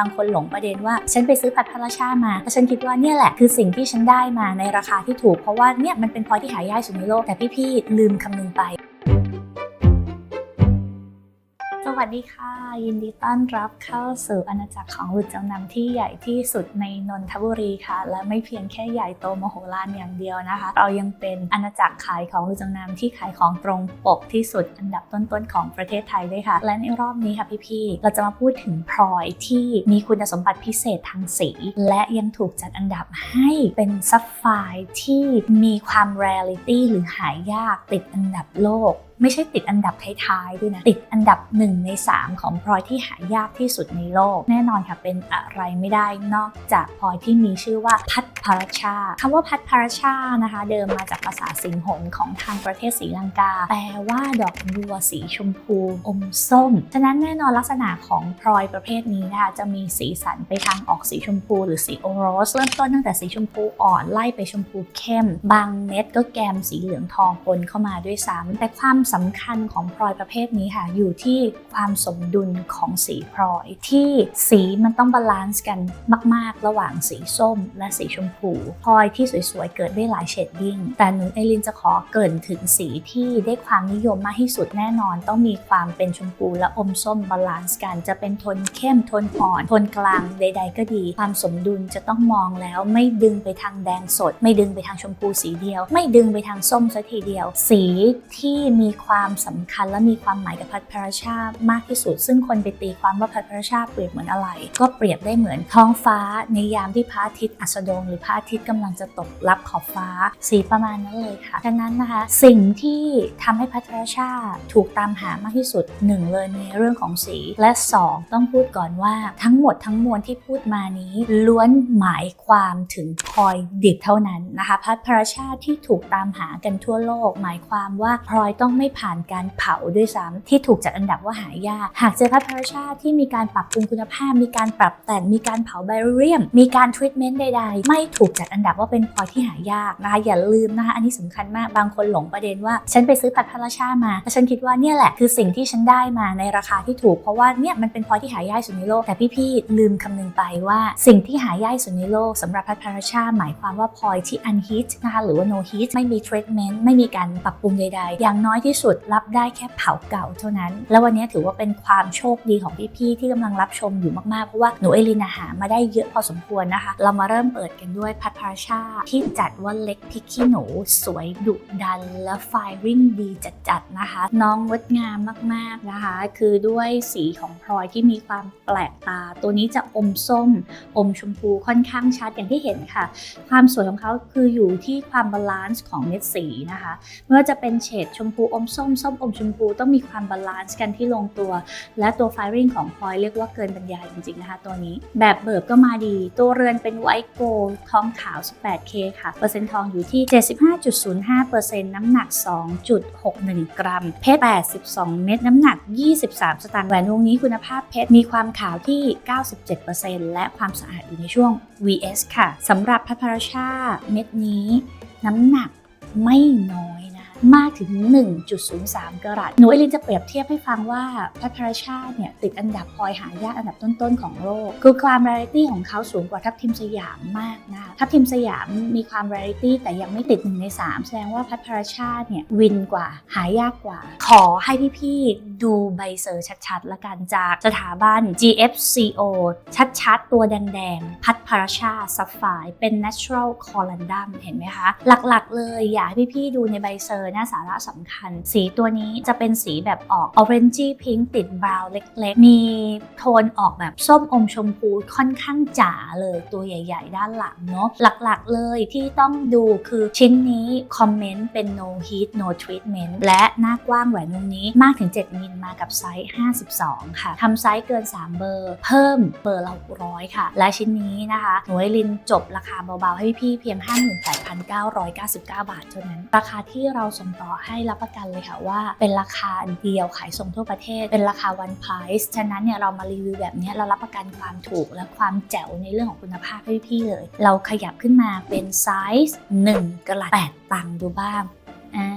บางคนหลงประเด็นว่าฉันไปซื้อผัดพาราชามาแต่ฉันคิดว่าเนี่ยแหละคือสิ่งที่ฉันได้มาในราคาที่ถูกเพราะว่าเนี่ยมันเป็นพลอยที่หายากสุดในโลกแต่พี่ๆลืมคำนึงไป วัสดีค่ะ ยินดีต้อนรับเข้าสู่อาณาจักรของหลุดจำนำที่ใหญ่ที่สุดในนนทบุรีค่ะ และไม่เพียงแค่ใหญ่โตมโหฬารอย่างเดียวนะคะ เรายังเป็นอาณาจักรขายของหลุดจำนำที่ขายของตรงปกที่สุดอันดับต้นๆของประเทศไทยด้วยค่ะ และในรอบนี้ค่ะพี่ๆเราจะมาพูดถึงพลอยที่มีคุณสมบัติพิเศษทางสี และยังถูกจัดอันดับให้เป็นซัฟไฟที่มีความ rarity หรือหายากติดอันดับโลกไม่ใช่ติดอันดับท้ายๆด้วยนะ ติดอันดับ 1 ใน 3 ของพลอยที่หายากที่สุดในโลก แน่นอนค่ะเป็นอะไรไม่ได้นอกจากพลอยที่มีชื่อว่าพัดพาราชาคำว่าพัดพาราชานะคะ เดิมมาจากภาษาสิงหนของทางประเทศศรีลังกา แปลว่าดอกบัวสีชมพูอมส้ม ฉะนั้นแน่นอนลักษณะของพลอยประเภทนี้นะคะจะมีสีสันไปทางออกสีชมพูหรือสีโอโรสเริ่มต้นตั้งแต่สีชมพูอ่อนไล่ไปชมพูเข้ม บางเม็ดก็แกมสีเหลืองทองปนเข้ามาด้วยซ้ำแต่ความสำคัญของพลอยประเภทนี้ค่ะ อยู่ที่ความสมดุลของสีพลอย ที่สีมันต้องบาลานซ์กันมาก ๆ ระหว่างสีส้ม และสีชมพูพลอยที่สวย ๆ เกิดได้หลายเฉดดิ้ง แต่หนูเอลินจะขอเกินถึงสีที่ได้ความนิยมมากที่สุดแน่นอน ต้องมีความเป็นชมพูและอมส้มบาลานซ์กัน จะเป็นโทนเข้มโทนอ่อนโทนกลางใด ๆ ก็ดี ความสมดุลจะต้องมองแล้วไม่ดึงไปทางแดงสด ไม่ดึงไปทางชมพูสีเดียว ไม่ดึงไปทางส้มซะทีเดียว สีที่มีความสำคัญและมีความหมายกับพัดพราชามากที่สุด ซึ่งคนไปตีความว่าพัดพราชาเปรียบเหมือนอะไร ก็เปรียบได้เหมือนท้องฟ้า ในยามที่พระอาทิตย์อัสดง หรือพระอาทิตย์กำลังจะตกรับขอบฟ้า สีประมาณนั้นเลยค่ะดังนั้นนะคะ สิ่งที่ทำให้พัดพราชาถูกตามหามากที่สุดหนึ่งเลยในเรื่องของสีและสองต้องพูดก่อนว่าทั้งหมดทั้งมวลที่พูดมานี้ล้วนหมายความถึงพลอยดิบเท่านั้นนะคะพัดพราชาที่ถูกตามหากันทั่วโลก หมายความว่าพลอยต้องไม่ผ่านการเผาด้วยซ้ำที่ถูกจัดอันดับว่าหายาก หากเจอพัดพาราชาที่มีการปรับปรุงคุณภาพ มีการปรับแต่งมีการเผาไบเรียม มีการทรีทเมนต์ใดๆ ไม่ถูกจัดอันดับว่าเป็นพลอยที่หายากนะคะอย่าลืมนะคะอันนี้สำคัญมากบางคนหลงประเด็นว่า ฉันไปซื้อพัดพาราชามาแล้วฉันคิดว่าเนี่ยแหละคือสิ่งที่ฉันได้มาในราคาที่ถูกเพราะว่าเนี่ยมันเป็นพลอยที่หายากสุดในโลกแต่พี่ๆลืมคำนึงไปว่า สิ่งที่หายากสุดในโลกสำหรับพัดพาราชาหมายความว่าพลอยที่ unheat นะคะหรือว่า no heat ไม่มี treatment ไม่มีการปรับปรุงใดๆ อย่างน้อยที่สุดรับได้แค่เผาเก่าเท่านั้น แล้ววันนี้ถือว่าเป็นความโชคดีของพี่ๆที่กำลังรับชมอยู่มากๆ เพราะว่าหนูเอลินาหามาได้เยอะพอสมควรนะคะ เรามาเริ่มเปิดกันด้วยพัดพาราชาที่จัดว่าเล็กพิกขี้หนู สวยดุดันและไฟริ่งดีจัดๆนะคะ น้องงดงามมากๆนะคะ คือด้วยสีของพลอยที่มีความแปลกตา ตัวนี้จะอมส้ม อมชมพูค่อนข้างชัดอย่างที่เห็นค่ะ ความสวยของเขาคืออยู่ที่ความบาลานซ์ของเม็ดสีนะคะไม่ว่าจะเป็นเฉดชมพูอมส้มส้มอมชมพูต้องมีความบาลานซ์กันที่ลงตัว และตัวไฟริงของพลอยเรียกว่าเกินบรรยายจริงๆนะคะตัวนี้ แบบเบิร์บก็มาดี ตัวเรือนเป็นไวท์โกลทองขาว 18K ค่ะ เปอร์เซ็นต์ทองอยู่ที่ 75.05%น้ำหนัก 2.61 กรัม เพชร 82 เม็ดน้ำหนัก 23 สตางค์แหวนวงนี้คุณภาพเพชรมีความขาวที่ 97%และความสะอาดอยู่ในช่วง VS ค่ะสำหรับพัพาราชาเม็ดนี้ น้ำหนักไม่น้อย มากถึง 1.03 กรัตหนูเอลินจะเปรียบเทียบให้ฟังว่าพัทราชาเนี่ยติดอันดับพลอยหายากอันดับต้นๆ ของโลก คือความ rarity ของเขาสูงกว่าทัพทิมสยามมากนะคะทัพทิมสยามมีความ rarity แต่ยังไม่ติด 1 ใน 3 แสดงว่าพัทราชาเนี่ยวินกว่าหายากกว่า ขอให้พี่ๆ ดูใบเซอร์ชัดๆ ละกันจากสถาบัน GFCO ชัดๆ ตัวแดงๆ พัทราชาซัฟไฟเป็น natural corundum เห็นไหมคะ หลักๆ เลยอยากให้พี่ๆ ดูในใบเซอร์นะสาระสำคัญ สีตัวนี้จะเป็นสีแบบออก orange pink ติดบราวน์เล็กๆ มีโทนออกแบบส้มอมชมพูค่อนข้างจ๋าเลยตัวใหญ่ ๆ ด้านหลังเนาะหลักๆเลยที่ต้องดูคือชิ้นนี้คอมเมนต์เป็น no heat no treatment และหน้ากว้างแหวนวงนี้มากถึง 7 มิลมากับไซส์ 52 ค่ะทำไซส์เกิน 3 เบอร์ เพิ่มเบอร์เราร้อยค่ะ และชิ้นนี้นะคะหน่วยลินจบราคาเบาๆ ให้พี่เพียง 58,999 บาทเท่านั้น ราคาที่เราส่งต่อให้รับประกันเลยค่ะว่า เป็นราคาเดียวขายส่งทั่วประเทศ เป็นราคา one price ฉะนั้นเนี่ยเรามารีวิวแบบนี้เรารับประกันความถูกและความแจ๋วในเรื่องของคุณภาพให้พี่ๆเลย เราขยับขึ้นมาเป็นไซส์1กะลัด8ตังค์ดูบ้างอ่า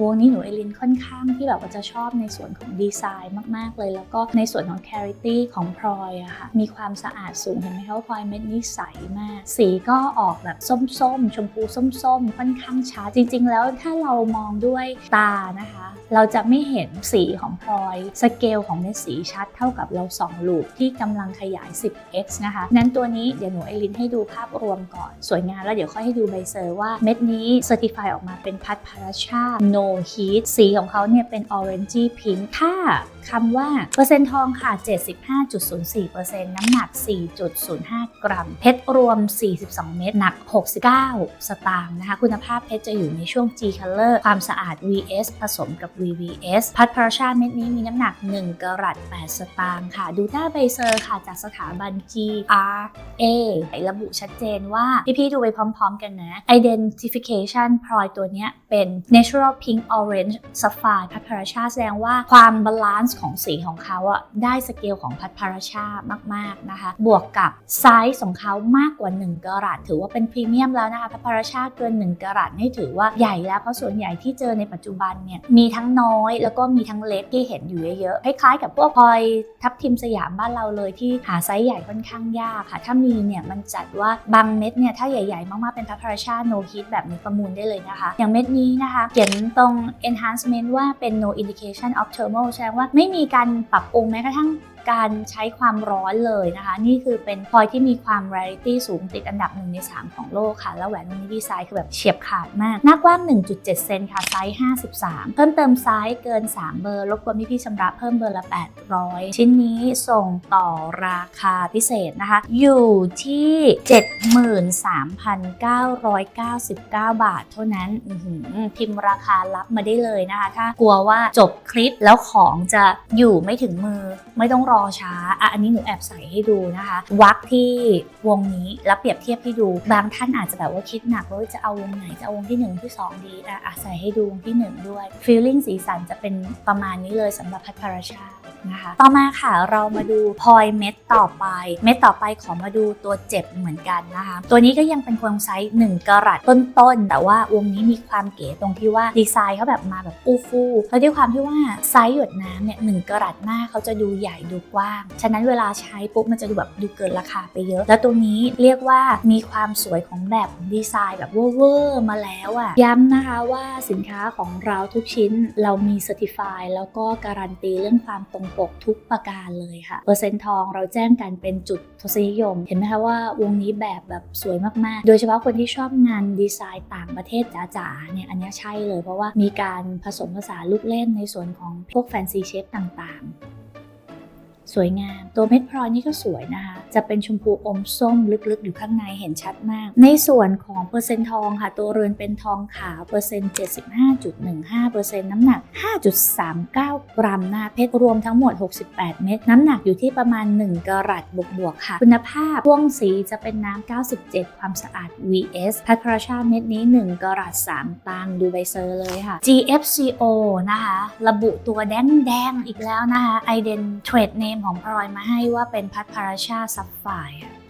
วงนี้หนูเอลินค่อนข้างที่แบบว่าจะชอบในส่วนของดีไซน์มาก ๆ เลย แล้วก็ในส่วนของแคริตี้ของพลอยอะค่ะ มีความสะอาดสูงเห็นไหมคะว่าพลอยเม็ดนี้ใสมาก สีก็ออกแบบส้มๆ ชมพูส้มๆ ค่อนข้างชัดจริง ๆ แล้วถ้าเรามองด้วยตานะคะ เราจะไม่เห็นสีของพลอย สเกลของเม็ดสีชัดเท่ากับเราส่องลูปที่กำลังขยาย 10x นะคะนั้นตัวนี้เดี๋ยวหนูไอรินให้ดูภาพรวมก่อน สวยงามแล้วเดี๋ยวค่อยให้ดูใบเซอร์ว่าเม็ดนี้เซอร์ติฟายออกมาเป็นพัดพาราชา no heat สีของเขาเนี่ยเป็น orange pink ถ้า คำว่าเปอร์เซ็นต์ทองค่ะ 75.04%น้ำหนัก 4.05 กรัม เพชรรวม 42 เม็ดหนัก 69 สตางค์นะคะ คุณภาพเพชรจะอยู่ในช่วง G color ความสะอาด VS ผสมกับ VVS พัดพาราชาเม็ดนี้มีน้ำหนัก 1กรัต8 สตางค์ค่ะ ดูหน้าใบเซอร์ค่ะ จากสถาบัน GRA ระบุชัดเจนว่า พี่ๆดูไปพร้อมๆกันนะ identification พลอยตัวนี้เป็น natural pink orange sapphire พัดพาราชาแสดงว่าความบาลานซ์ของสีของเขาอะได้สเกลของพัดพาราชามากๆนะคะ บวกกับไซส์ของเขามากกว่า 1กรัตถือว่าเป็นพรีเมียมแล้วนะคะพัดพาราชาเกิน 1กรัตนี่ถือว่าใหญ่แล้วเพราะส่วนใหญ่ที่เจอในปัจจุบันเนี่ยมีทั้งน้อยแล้วก็มีทั้งเล็กที่เห็นอยู่เยอะๆคล้ายๆกับพวกพลอยทับทิมสยามบ้านเราเลยที่หาไซส์ใหญ่ค่อนข้างยากค่ะ ถ้ามีเนี่ยมันจัดว่าบางเม็ดเนี่ยถ้าใหญ่ๆ มากๆเป็นพัทราชา no heat แบบนี้ประมูลได้เลยนะคะ อย่างเม็ดนี้นะคะเขียนตรง enhancement ว่าเป็น no indication of thermal แสดงว่าไไม่มีการปรับปรุงแม้กระทั่ง การใช้ความร้อนเลยนะคะ นี่คือเป็นพลอยที่มีความ rarity สูงติดอันดับ1ใน 3 ของโลกค่ะ แล้วแหวนวงนี้ดีไซน์คือแบบเฉียบขาดมาก หน้ากว้าง 1.7 เซนค่ะ ไซส์ 53 เพิ่มเติมไซส์เกิน 3 เบอร์รบกวนพี่ๆชำระเพิ่มเบอร์ละ 800 ชิ้นนี้ส่งต่อราคาพิเศษนะคะ อยู่ที่ 73,999 บาทเท่านั้นพิมพ์ราคารับมาได้เลยนะคะ ถ้ากลัวว่าจบคลิปแล้วของจะอยู่ไม่ถึงมือไม่ต้องรอช้าอะอันนี้หนูแอบใส่ให้ดูนะคะวักที่วงนี้แล้วเปรียบเทียบให้ดู บางท่านอาจจะแบบว่าคิดหนักว่าจะเอาวงไหนจะเอาวงที่ 1 ที่ 2 ดีอะอะใส่ให้ดูวงที่ 1 ด้วยฟีลลิ่งสีสันจะเป็นประมาณนี้เลยสำหรับพัทรชา นะคะ ต่อมาค่ะเรามาดูพลอยเม็ดต่อไป เม็ดต่อไปขอมาดูตัวเจ็บเหมือนกันนะคะ ตัวนี้ก็ยังเป็นโครงไซส์1กรัตต้นๆ แต่ว่าวงนี้มีความเก๋ตรงที่ว่าดีไซน์เขาแบบมาแบบอู้ฟู่แล้วด้วยความที่ว่าไซส์หยดน้ำเนี่ยหกรัตหน้าเขาจะดูใหญ่ดูกว้าง ฉะนั้นเวลาใช้ปุ๊บมันจะดูแบบดูเกินราคาไปเยอะ แล้วตัวนี้เรียกว่ามีความสวยของแบบดีไซน์แบบเวอร์มาแล้วอะย้ำนะคะว่าสินค้าของเราทุกชิ้นเรามีเซอร์ติฟายแล้วก็การันตีเรื่องความตรงปกทุกประการเลยค่ะ เปอร์เซ็นต์ทองเราแจ้งกันเป็นจุดทศนิยม เห็นไหมคะว่าวงนี้แบบแบบสวยมาก ๆ โดยเฉพาะคนที่ชอบงานดีไซน์ต่างประเทศจ๋าๆเนี่ยอันนี้ใช่เลยเพราะว่ามีการผสมผสานลูกเล่นในส่วนของพวกแฟนซีเชฟต่างๆ สวยงาม ตัวเม็ดพลอยนี่ก็สวยนะคะ จะเป็นชมพูอมส้มลึกๆ อยู่ข้างในเห็นชัดมาก ในส่วนของเปอร์เซ็นต์ทองค่ะ ตัวเรือนเป็นทองขาวเปอร์เซ็นต์75.15เปอร์เซ็นต์น้ำหนัก 5.39 กรัมนะเพชรรวมทั้งหมด 68 เม็ดน้ำหนักอยู่ที่ประมาณ 1กรัตบวกๆค่ะ คุณภาพพ่วงสีจะเป็นน้ำ 97 ความสะอาด VS พัทราชาเม็ดนี้ 1กรัต3ตังดูใบเซอร์เลยค่ะ GFCO นะคะ ระบุตัวแดงๆอีกแล้วนะคะ Ident Trade Name ของพลอยมาให้ว่าเป็นพัทพาราชาซับไฟ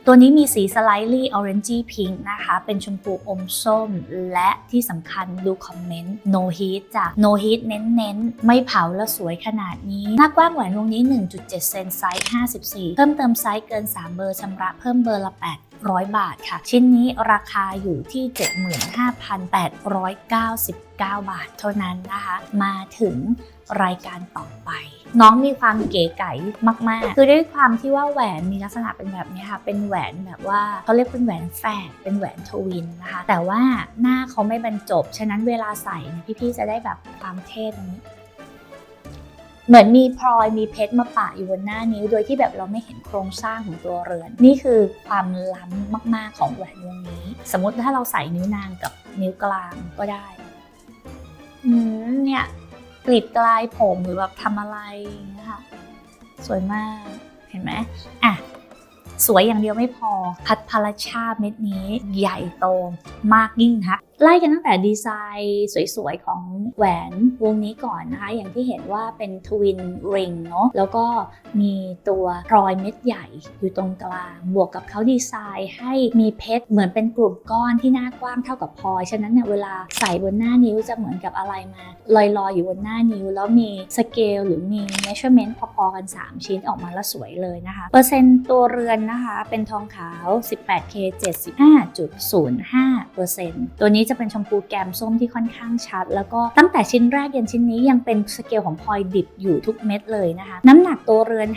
ตัวนี้มีสีสไลด์ออเรนจีพิงค์นะคะ เป็นชมพูอมส้ม และที่สำคัญดูคอมเมนต์ no heat จ้ะ no heat เน้นๆ ไม่เผาแล้วสวยขนาดนี้ หน้ากว้างแหวนวงนี้ 1.7 เซนไซส์ 54 เพิ่มเติมไซส์เกิน 3 เบอร์ชำระเพิ่มเบอร์ละ 8 100 บาทค่ะ ชิ้นนี้ราคาอยู่ที่ 75,899 บาทเท่านั้นนะคะ มาถึงรายการต่อไป น้องมีความเก๋ไก๋มาก ๆ คือด้วยความที่ว่าแหวนมีลักษณะเป็นแบบนี้ค่ะ เป็นแหวนแบบว่าเขาเรียกเป็นแหวนแฝดเป็นแหวนทวินนะคะ แต่ว่าหน้าเขาไม่บรรจบ ฉะนั้นเวลาใส่เนี่ยพี่ๆจะได้แบบความเท่ตรงนี้ เหมือนมีพลอยมีเพชรมาปะอยู่บนหน้านิ้ว โดยที่แบบเราไม่เห็นโครงสร้างของตัวเรือน นี่คือความล้ำมาก ๆ ของแหวนวงนี้ สมมติถ้าเราใส่นิ้วนางกับนิ้วกลางก็ได้อืมเนี่ยกรีดกลายผมหรือแบบทำอะไรอย่างเงี้ยค่ะสวยมากเห็นไหมอะสวยอย่างเดียวไม่พอ พัดพาราชาเม็ดนี้ใหญ่โตมากยิ่งนัก ไล่กันตั้งแต่ดีไซน์สวยๆ ของแหวนวงนี้ก่อนนะคะ อย่างที่เห็นว่าเป็นทวินริงเนาะแล้วก็มีตัวพลอยเม็ดใหญ่อยู่ตรงกลาง บวกกับเขาดีไซน์ให้มีเพชรเหมือนเป็นกลุ่มก้อนที่หน้ากว้างเท่ากับพลอย ฉะนั้นเนี่ยเวลาใส่บนหน้านิ้วจะเหมือนกับอะไรมาลอยๆ อยู่บนหน้านิ้ว แล้วมีสเกลหรือมี measurement พอๆ กัน 3 ชิ้นออกมาแล้วสวยเลยนะคะ เปอร์เซ็นต์ตัวเรือนนะคะ เป็นทองขาว 18K 75.05%ตัวนี้จะจะเป็นชมพูแกมส้มที่ค่อนข้างชัด แล้วก็ตั้งแต่ชิ้นแรกยันชิ้นนี้ยังเป็นสเกลของพลอยดิบอยู่ทุกเม็ดเลยนะคะ น้ำหนักตัวเรือน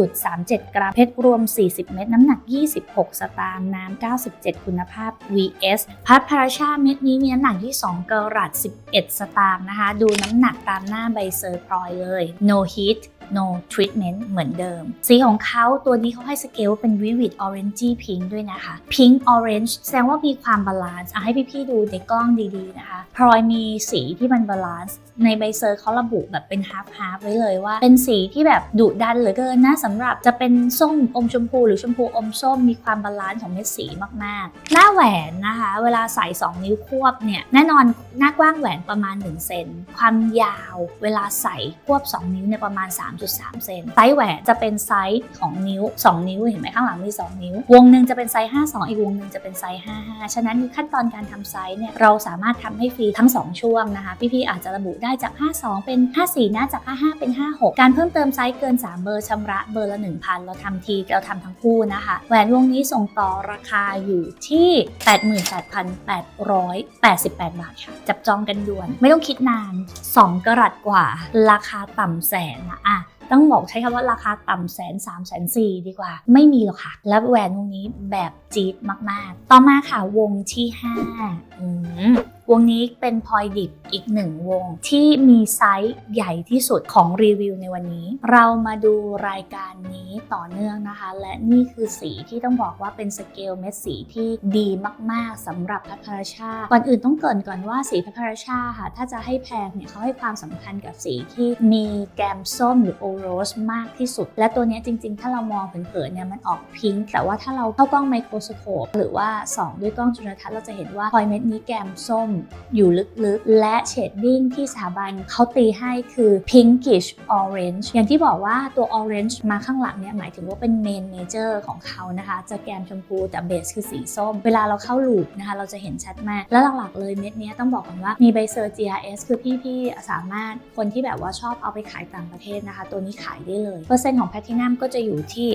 5.37 กรัม เพชรรวม 40 เม็ดน้ำหนัก 26 สตางค์น้ำ 97 คุณภาพ VS พัดพาราชาเม็ดนี้มีน้ำหนักที่ 2 กรัต11 สตางค์นะคะ ดูน้ำหนักตามหน้าใบเซอร์พลอยเลย no heat no treatment เหมือนเดิม สีของเขาตัวนี้เขาให้สเกลเป็น vivid orange pink ด้วยนะคะ pink orange แสดงว่ามีความบาลานซ์ให้พี่ๆดูในกล้องดีๆนะคะพลอยมีสีที่มันบาลานซ์ ในใบเซอร์เขาระบุแบบเป็น half half ไว้เลยว่า เป็นสีที่แบบดุดันเหลือเกินนะสำหรับจะเป็นส้มอมชมพู หรือชมพูอมส้มมีความบาลานซ์ของเม็ดสีมากๆ หน้าแหวนนะคะ เวลาใส่ 2 นิ้วควบเนี่ยแน่นอนหน้ากว้างแหวนประมาณ1เซนความยาวเวลาใส่ควบ 2 นิ้วเนี่ยประมาณ 3.3เซนไซส์แหวนจะเป็นไซส์ของนิ้ว 2 นิ้วเห็นไหมข้างหลังมี 2 นิ้ว วงหนึ่งจะเป็นไซส์52อีกวงหนึ่งจะเป็นไซส์55ฉะนั้นขั้นตอนการทำไซส์เนี่ยเราสามารถทำให้ฟรีทั้ง 2 ช่วงนะคะพี่ๆอาจจะระบุได้จาก 52 เป็น 54นะจาก 55 เป็น 56 การเพิ่มเติมไซส์เกิน 3 เบอร์ชำระเบอร์ละ 1,000 เราทำทีเราทำทั้งคู่นะคะ แหวนวงนี้ส่งต่อราคาอยู่ที่ 88,888 บาทค่ะ จับจองกันด่วน ไม่ต้องคิดนาน 2 กรัตกว่า ราคาต่ำแสนนะอะต้องบอกใช้คำว่าราคาต่ำแสนสามแสนสี่ดีกว่า ไม่มีหรอกค่ะ และแหวนวงนี้แบบจี๊ดมาก ๆ ต่อมาค่ะวงที่5อืม วงนี้เป็นพลอยดิบอีกหนึ่งวงที่มีไซส์ใหญ่ที่สุดของรีวิวในวันนี้ เรามาดูรายการนี้ต่อเนื่องนะคะ และนี่คือสีที่ต้องบอกว่าเป็นสเกลเม็ดสีที่ดีมากๆสำหรับพัทรชาก่อนอื่นต้องเกริ่นก่อนว่าสีพัทรชาค่ะ ถ้าจะให้แพงเนี่ยเขาให้ความสำคัญกับสีที่มีแกมส้มหรือโอโรสมากที่สุด และตัวนี้จริงๆ ถ้าเรามองเผินๆเนี่ยมันออกพิงค์แต่ว่าถ้าเราเข้ากล้องไมโครสโคปหรือว่าส่องด้วยกล้องจุลทรรศน์เราจะเห็นว่าพลอยเม็ดนี้แกมส้มอยู่ลึกๆ และเชดดิ้งที่สถาบันเขาตีให้คือ pinkish orange อย่างที่บอกว่าตัว orange มาข้างหลังเนี่ยหมายถึงว่าเป็น main major ของเขานะคะ จะแกมชมพูแต่เบสคือสีส้ม เวลาเราเข้าลูปนะคะ เราจะเห็นชัดมาก แล้วหลักๆเลยเม็ดนี้ต้องบอกก่อนว่ามีใบเซอร์ GRS คือพี่ๆ สามารถคนที่แบบว่าชอบเอาไปขายต่างประเทศนะคะ ตัวนี้ขายได้เลย เปอร์เซ็นต์ของแพทินัมก็จะอยู่ที่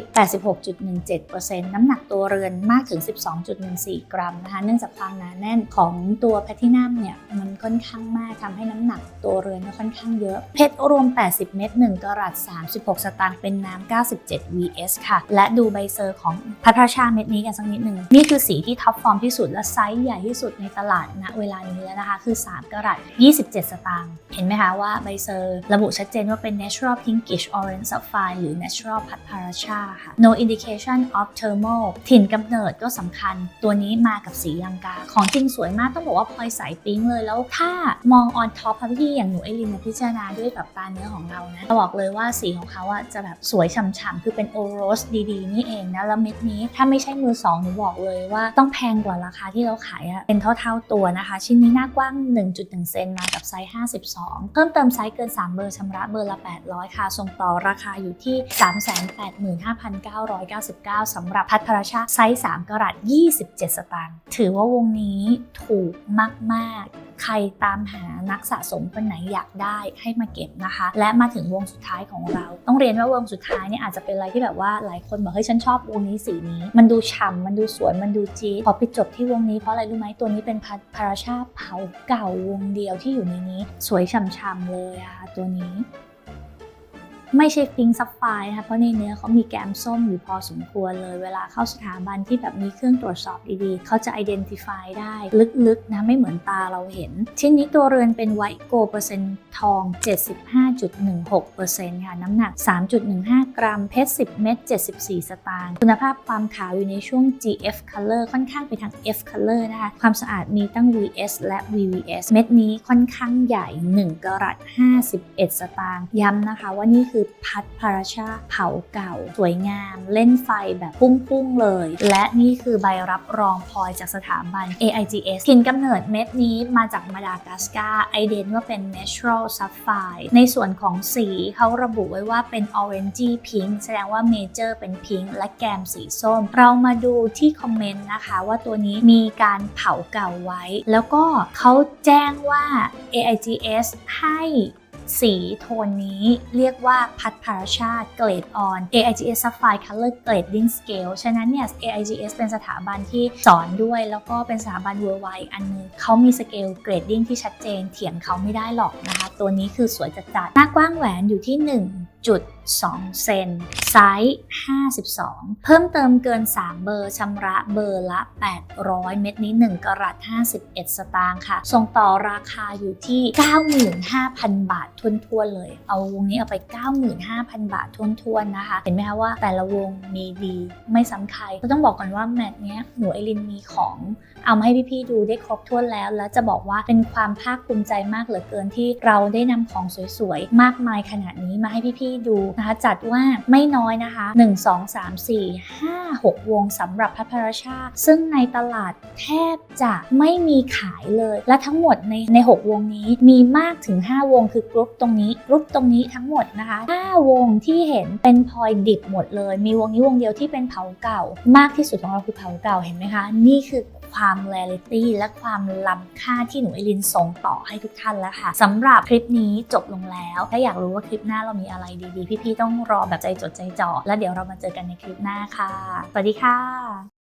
86.17%น้ำหนักตัวเรือนมากถึง 12.14 กรัมนะคะ เนื่องจากความหนาแน่นของตัวแพทินัมเนี่ยมันค่อนข้างมากทำให้น้ำหนักตัวเรือนเนี่ยค่อนข้างเยอะ เพชรรวม 80 เม็ด1กรัต36 สตางค์เป็นน้ำ97 vs ค่ะ และดูใบเซอร์ของพัทรชาเม็ดนี้กันสักนิดหนึ่ง นี่คือสีที่ท็อปฟอร์มที่สุดและไซส์ใหญ่ที่สุดในตลาดณเวลานี้แล้วนะคะ คือ 3กรัต27 สตางค์เห็นไหมคะว่าใบเซอร์ระบุชัดเจนว่าเป็น natural pinkish orange sapphire หรือ natural พัทรชาค่ะ no indication of thermal ถิ่นกำเนิดก็สำคัญ ตัวนี้มากับสีลังกา ของจริงสวยมากต้องบอกว่าพลอยใสปิ๊งเลยแล้วถ้ามอง on top ค่ะพี่ๆอย่างหนูไอรินเนี่ยพิจารณาด้วยแบบตาเนื้อของเรานะบอกเลยว่าสีของเขาอะจะแบบสวยฉ่ำๆคือเป็นโอโรสดีๆ นี่เองนะแล้วเม็ดนี้ถ้าไม่ใช่มือสองหนูบอกเลยว่าต้องแพงกว่าราคาที่เราขายอะเป็นเท่าๆตัวนะคะ ชิ้นนี้หน้ากว้าง 1.1 เซนมากับไซส์ 52 เพิ่มเติมไซส์เกิน 3 เบอร์ชำระเบอร์ละ 800 ค่ะ ส่งต่อราคาอยู่ที่ 385,999สำหรับพัทรชาไซส์ 3กรัต27 สตางค์ถือว่าวงนี้ถูกมากๆใครตามหานักสะสมคนไหนอยากได้ให้มาเก็บนะคะ และมาถึงวงสุดท้ายของเรา ต้องเรียนว่าวงสุดท้ายเนี่ยอาจจะเป็นอะไรที่แบบว่าหลายคนบอกเฮ้ยฉันชอบวงนี้สีนี้ มันดูฉ่ำมันดูสวยมันดูจี๊ดพอไปจบที่วงนี้เพราะอะไรรู้ไหมตัวนี้เป็นพาราชาเผาเก่าวงเดียวที่อยู่ในนี้ สวยฉ่ำๆเลยอะตัวนี้ ไม่ใช่ฟิงซับไฟนะคะเพราะในเนื้อเขามีแกมส้มอยู่พอสมควรเลย เวลาเข้าสถาบันที่แบบมีเครื่องตรวจสอบดีๆ เขาจะ identify ได้ลึกๆนะไม่เหมือนตาเราเห็น ชิ้นนี้ตัวเรือนเป็นไวโกเปอร์เซ็นต์ทอง 75.16%ค่ะน้ำหนัก 3.15 กรัม เพชร 10 เม็ด74 สตางค์คุณภาพความขาวอยู่ในช่วง GF color ค่อนข้างไปทาง F color นะคะความสะอาดมีตั้ง VS และ VVS เม็ดนี้ค่อนข้างใหญ่ 1กรัต51 สตางค์ย้ำนะคะว่านี่คือคือพัดพาราชาเผาเก่า สวยงาม เล่นไฟแบบพุ่งๆเลย และนี่คือใบรับรองพลอยจากสถาบัน AIGS ถิ่นกำเนิดเม็ดนี้มาจากมาดากัสการ์ไอเดนว่าเป็น natural sapphire ในส่วนของสีเขาระบุไว้ว่าเป็น orange pink แสดงว่า major เป็น pink และแกมสีส้ม เรามาดูที่คอมเมนต์นะคะว่าตัวนี้มีการเผาเก่าไว้ แล้วก็เขาแจ้งว่า AIGS ให้ สีโทนนี้เรียกว่าพัดพาราชาเกรดออน AIGS Sapphire Color Grading Scale ฉะนั้นเนี่ย AIGS เป็นสถาบันที่สอนด้วย แล้วก็เป็นสถาบัน worldwide อีกอันนึงเขามีสเกลเกรดดิ้งที่ชัดเจนเถียงเขาไม่ได้หรอกนะคะ ตัวนี้คือสวยจัดๆหน้ากว้างแหวนอยู่ที่ 1.2เซนไซส์ 52 เพิ่มเติมเกิน 3 เบอร์ชำระเบอร์ละ 800 เม็ดนี้ 1กรัต51 สตางค์ค่ะ ส่งต่อราคาอยู่ที่ 95,000 บาททวนๆเลย เอาวงนี้เอาไป 95,000 บาททวนๆนะคะ เห็นไหมคะว่าแต่ละวงมีดีไม่ซ้ำใครก็ต้องบอกก่อนว่าแมตช์เนี้ยหนูไอรินมีของเอามาให้พี่ๆดูได้ครบถ้วนแล้ว แล้วจะบอกว่าเป็นความภาคภูมิใจมากเหลือเกินที่เราได้นำของสวยๆ มากมายขนาดนี้มาให้พี่ๆดูนะคะจัดว่าไม่น้อยนะคะ 1 2 3 4 5 6 วงสำหรับพัทรชาติซึ่งในตลาดแทบจะไม่มีขายเลย และทั้งหมดในใน 6 วงนี้มีมากถึง 5 วงคือกรุ๊ปตรงนี้กรุ๊ปตรงนี้ทั้งหมดนะคะ 5 วงที่เห็นเป็นพลอยดิบหมดเลย มีวงนี้วงเดียวที่เป็นเผาเก่ามากที่สุดของเราคือเผาเก่าเห็นไหมคะ นี่คือ ความเรลิตี้และความล้ำค่าที่หนูไอรินส่งต่อให้ทุกท่านแล้วค่ะสำหรับคลิปนี้จบลงแล้ว ถ้าอยากรู้ว่าคลิปหน้าเรามีอะไรดีๆ พี่ๆต้องรอแบบใจจดใจจ่อแล้วเดี๋ยวเรามาเจอกันในคลิปหน้าค่ะสวัสดีค่ะ